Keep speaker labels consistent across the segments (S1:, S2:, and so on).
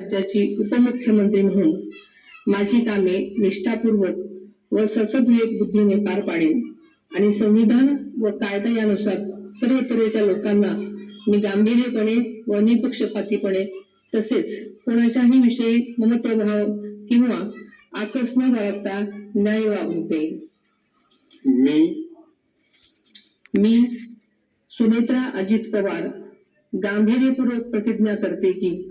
S1: राज्याची उपमुख्यमंत्री म्हणून माझी कामे निष्ठापूर्वक व ससद्विवेक बुद्धीने पार पाडेन आणि संविधान व कायदा यानुसार सर्व तऱ्हेच्या लोकांना मी गांभीर्यपणे व निपक्षपातीपणे तसेच कोणाच्याही विषयी ममत्वभाव किंवा आकस न बाळगता न्याय देईन.
S2: मी?
S1: मी सुनेत्रा अजित पवार गांभीर्यपूर्वक प्रतिज्ञा करते की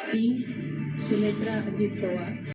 S1: मी सुनेत्रा अजित पवार